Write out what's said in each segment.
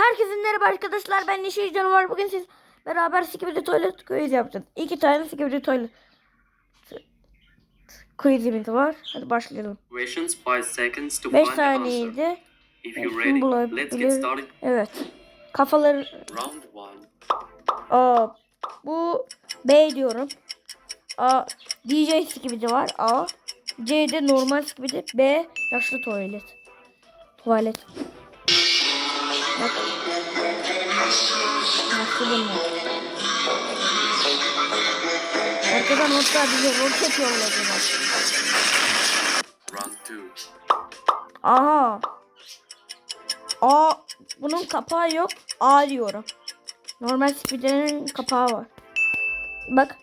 Herkese merhaba arkadaşlar. Ben Neşe Canavar. Bugün siz beraber Skibidi Toilet quiz yapacağız. İki tane Skibidi Toilet quizimiz var. Hadi başlayalım. Questions 5 seconds to 5 find the answer. saniyeydi. Ready, bulabilir? Evet. Kafaları Round 1. A. Bu B diyorum. A. DJ Skibidi var. A. C'de normal Skibidi. B. Yaşlı tuvalet. Tuvalet. Bak. Nasıl bunlar? Arkadan hatta bize roket yolladılar. Round 2. Aha. A. Bunun kapağı yok. A diyorum. Normal Spider'in kapağı var. Bak.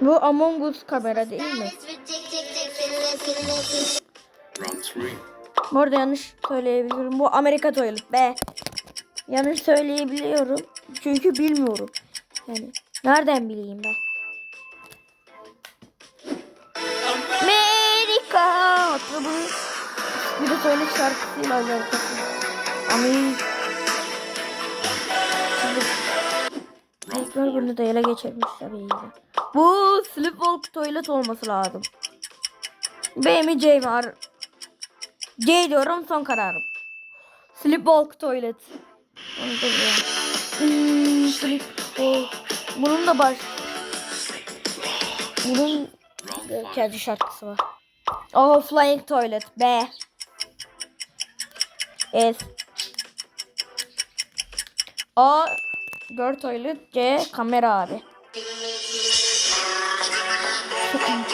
Bu Among Us kamera değil mi? Round 3. Bu arada yanlış söyleyebilirim. Bu Amerika Toilet be. Yanlış söyleyebiliyorum. Çünkü bilmiyorum. Yani nereden bileyim ben? Amerika. Bir de Toilet şarkısıyla alakası. Amerika. 4. bunu da ele geçirmişler iyice. Bu Sleepwalk Toilet olması lazım. B mi C mi? C diyorum son kararım. Sleepwalk Toilet. Onu da. Hmm, Sleepwalk. Bunun da baş... Bunun Round da 5. kendi şarkısı var. Oh Flying Toilet. B. S. A. Girl Toilet. C. Kamera abi.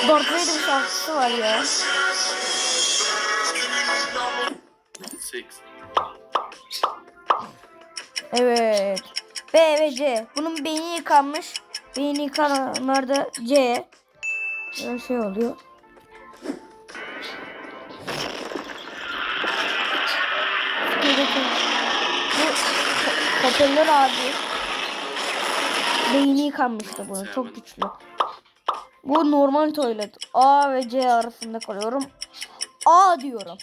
Darth Vader şarkısı var ya. 6. Evet. B ve C. Bunun beyni yıkanmış. Beyni yıkananlar da C. Böyle şey oluyor. Bu hoparlör abi. Beyni yıkanmıştı bunun. Çok güçlü. Bu normal tuvalet. A ve C arasında kalıyorum. A diyorum.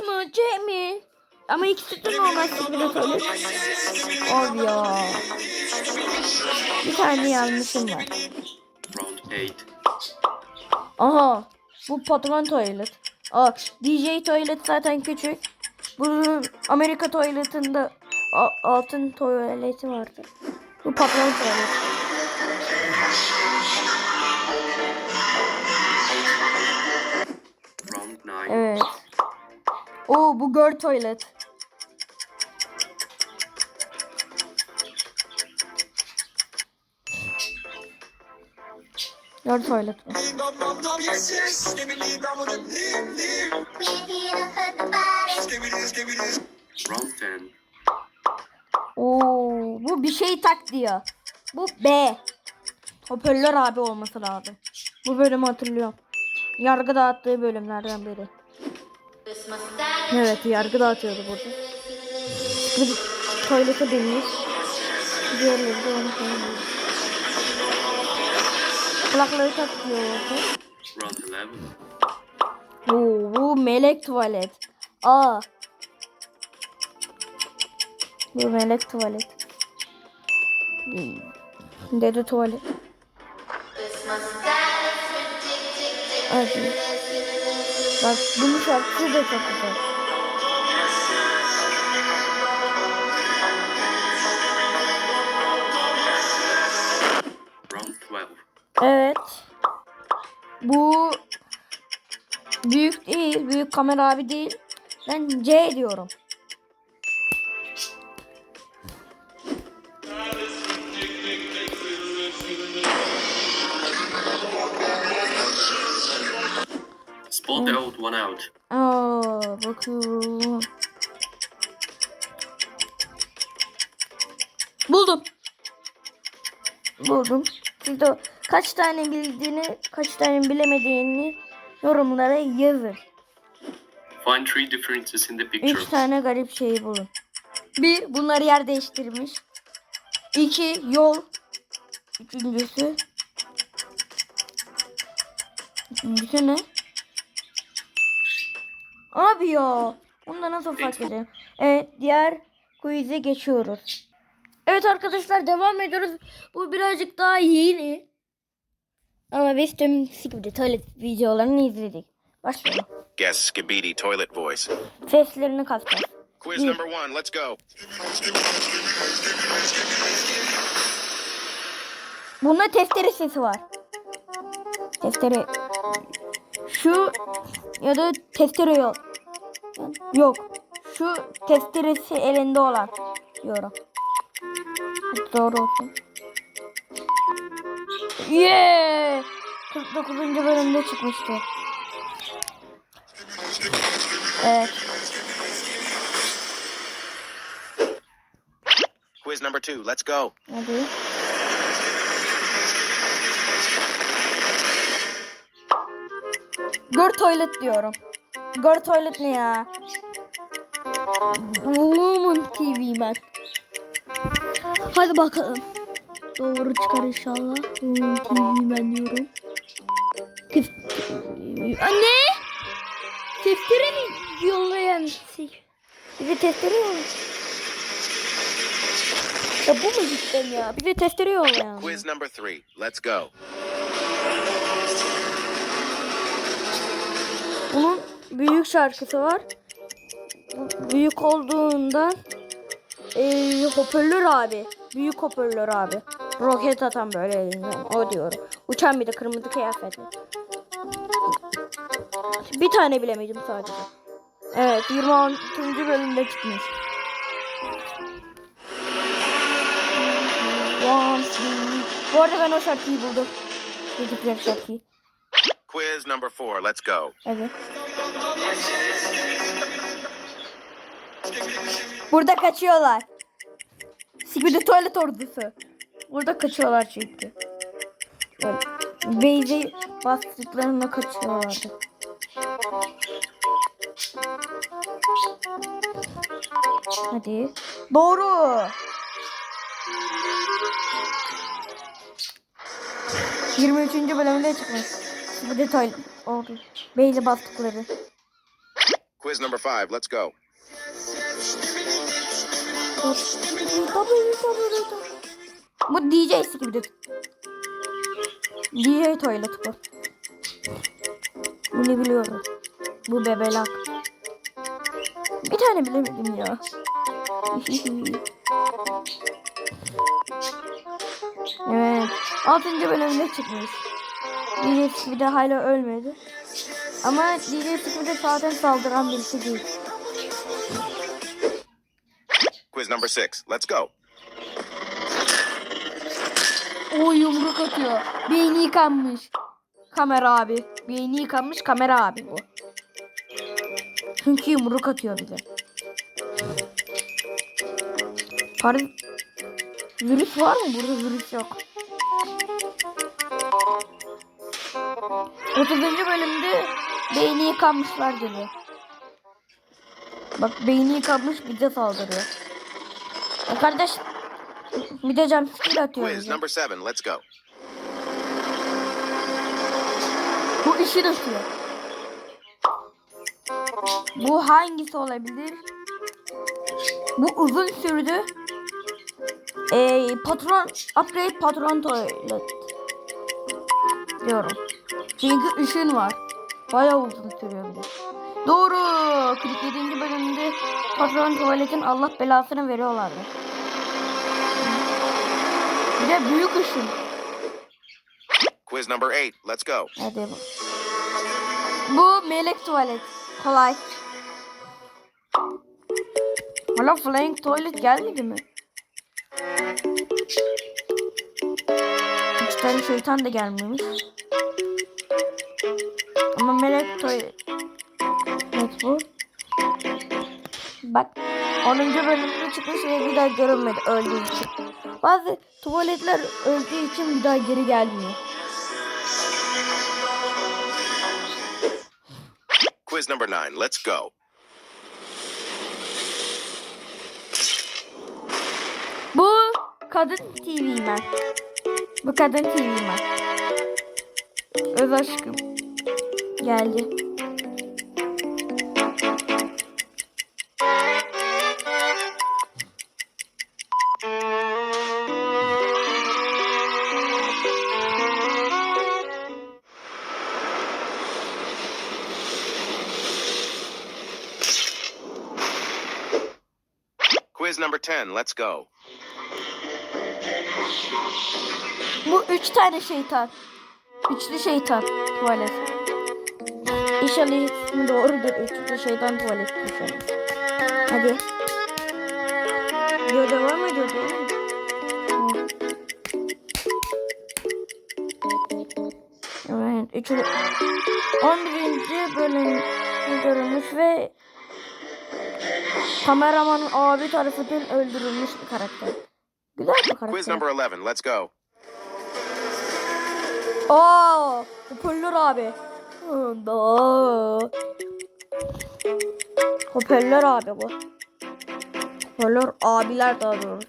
Yanlış mı C mi? Ama ikisi de normal şekilde tuvalet. Abi ya. Bir tane yanlışım var. Round 8. Aha. Bu patron tuvalet. Aa, DJ tuvalet zaten küçük. Bunun Amerika tuvaletinde altın tuvaleti vardı. Bu patron tuvalet. Oo bu girl tuvalet. Girl 10. Oo, bu bir şey tak diyor. Bu B. Hoparlör abi olması lazım. Bu bölümü hatırlıyorum. Yargı dağıttığı bölümlerden biri. Evet yargı dağıtıyordu burada. Bu tuvalete binmiş. Diğerleri de onu koymuyor. Kulakları takıyor orada. Round 11. Oo, bu melek tuvalet. Aa. Bu melek tuvalet. Dede tuvalet. Hadi. Bak bunun şarkısı da çok güzel. Round 12. Evet. Bu büyük değil. Büyük kamera abi değil. Ben C diyorum. Spot the old one out. Aa, bakıyorum. Buldum. Buldum. Siz de kaç tane bildiğini, kaç tane bilemediğini yorumlara yazın. Find three differences in the picture. Üç tane garip şeyi bulun. Bir, bunları yer değiştirmiş. İki, yol. Üçüncüsü. Üçüncüsü ne? Abi ya. Onu da nasıl fark edeyim? Evet diğer quiz'e geçiyoruz. Evet arkadaşlar devam ediyoruz. Bu birazcık daha yeni. Ama biz tüm Skibidi tuvalet videolarını izledik. Başlayalım. Guess Skibidi toilet voice. Seslerini kasacağız. Quiz Yeah. number one, let's go. Bunda testere sesi var. Testere. Şu ya da testere yok. Yok. Şu testeresi elinde olan diyorum. Doğru olsun. Yeah! 49. bölümde çıkmıştı. Evet. Quiz number two, let's go. Hadi. Gör tuvalet diyorum. Gör tuvalet ne ya? Woman TV ben. Hadi bakalım. Doğru çıkar inşallah. Woman TV ben diyorum. Tif... Anne! Testere mi yollayan? şey? Bize testere yollayan. Ya bu mu cidden ya? Bize testere yollayan. Quiz number three, let's go. Bunun büyük şarkısı var. Büyük olduğundan eee hoparlör abi. Büyük hoparlör abi. Roket atan böyle elinden. O diyorum. Uçan bir de kırmızı kıyafetli. Bir tane bilemedim sadece. Evet 26. bölümde çıkmış. Bu arada ben o şarkıyı buldum. Dedikleri şarkıyı. Quiz number four, let's go. Evet. Burada kaçıyorlar. Sibirli tuvalet ordusu. Burada kaçıyorlar çünkü. Beyzi bastıklarında kaçıyorlardı. Hadi. Doğru. Yirmi üçüncü bölümde çıkmış. Sibirli tuvalet ordusu. Beyzi bastıkları. Quiz number five, let's go. Bu DJ gibi. DJ tuvalet bu. Bunu biliyorum. Bu bebelak. Bir tane bilemedim ya. evet. Altıncı bölümde çıkmış. DJ Skibidi de hala ölmedi. Ama DJ Skibidi de zaten saldıran birisi değil. Quiz number six, let's go. O yumruk atıyor. Beyni yıkanmış. Kamera abi. Beyni yıkanmış kamera abi bu. Çünkü yumruk atıyor bize. Par virüs var mı? Burada virüs yok. 30. bölümde beyni yıkanmışlar geliyor. Bak beyni yıkanmış bize saldırıyor. Ya kardeş bir de jumpscare atıyor Quiz number seven, let's go. Bu ışın atıyor. Bu hangisi olabilir? Bu uzun sürdü. Ee, patron, upgrade patron tuvalet. Diyorum. Çünkü ışın var. Bayağı uzun sürüyor bir de. Doğru. 47. bölümde patron tuvaletin Allah belasını veriyorlardı. Bir de büyük ışın. Quiz number eight, let's go. Hadi bak. Bu melek tuvalet. Kolay. Hala flying tuvalet gelmedi mi? Üç tane şeytan da gelmemiş. Ama melek tuvalet. Evet bu. Bak. 10. bölümde çıkmış ve bir daha görünmedi öldüğü için. Bazı tuvaletler öldüğü için bir daha geri gelmiyor. Quiz number nine, let's go. Bu kadın TV ben. Bu kadın TV ben. Öz aşkım geldi. Quiz number 10, let's go. Bu üç tane şeytan. Üçlü şeytan tuvalet. İnşallah ismi doğrudur. Üçlü şeytan tuvalet inşallah. Hadi. Video devam ediyor değil mi? Evet. Üçlü... 11. bölüm görülmüş ve kameramanın abi tarafından öldürülmüş bir karakter. Güzel bir karakter. Quiz number 11. Let's go. Aa, hoparlör abi. Da. Hoparlör abi bu. Hoparlör abiler daha doğrusu.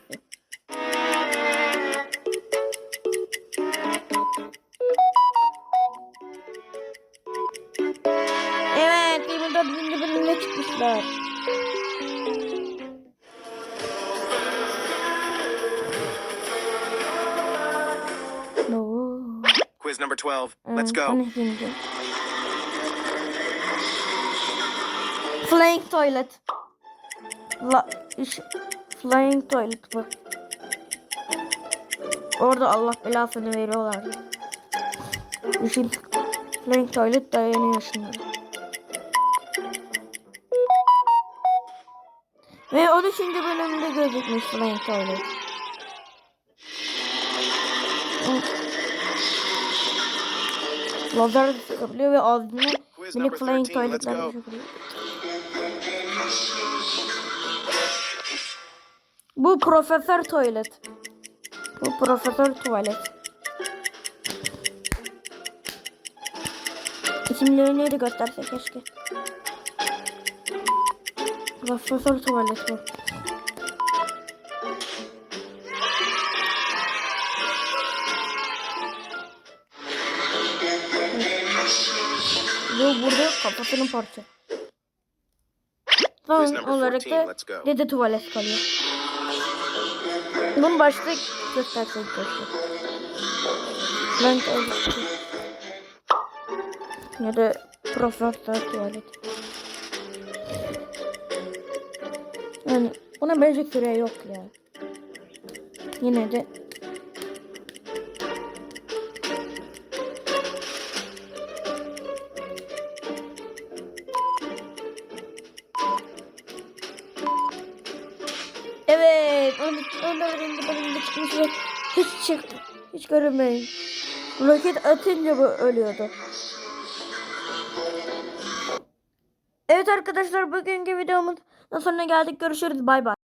Evet, 24. bölümüne çıkmışlar. Quiz number 12. Let's Hmm, go. Flying toilet. La, iş, flying toilet bu. Orada Allah belasını veriyorlar. İşin flying toilet dayanıyor şimdi. Ve 13. bölümde gözükmüş flying toilet. Lazer sıkabiliyor ve ağzına Quiz minik flying 13. Let's toiletler go. Bu profesör tuvalet. Bu profesör tuvalet. İsimlerini de gösterse keşke. Profesör tuvalet bu. Bu burada kafasının parça. Son olarak 14. da dede tuvalet kalıyor. Bunun başta göstersek keşke. Ben ya da profesör tuvalet. Yani buna bence süre yok ya. Yine de Bölümünde çıkmış ve hiç çıktı. Hiç görünmeyin. Roket atınca bu ölüyordu. Evet arkadaşlar bugünkü videomuzun sonuna geldik. Görüşürüz. Bay bay.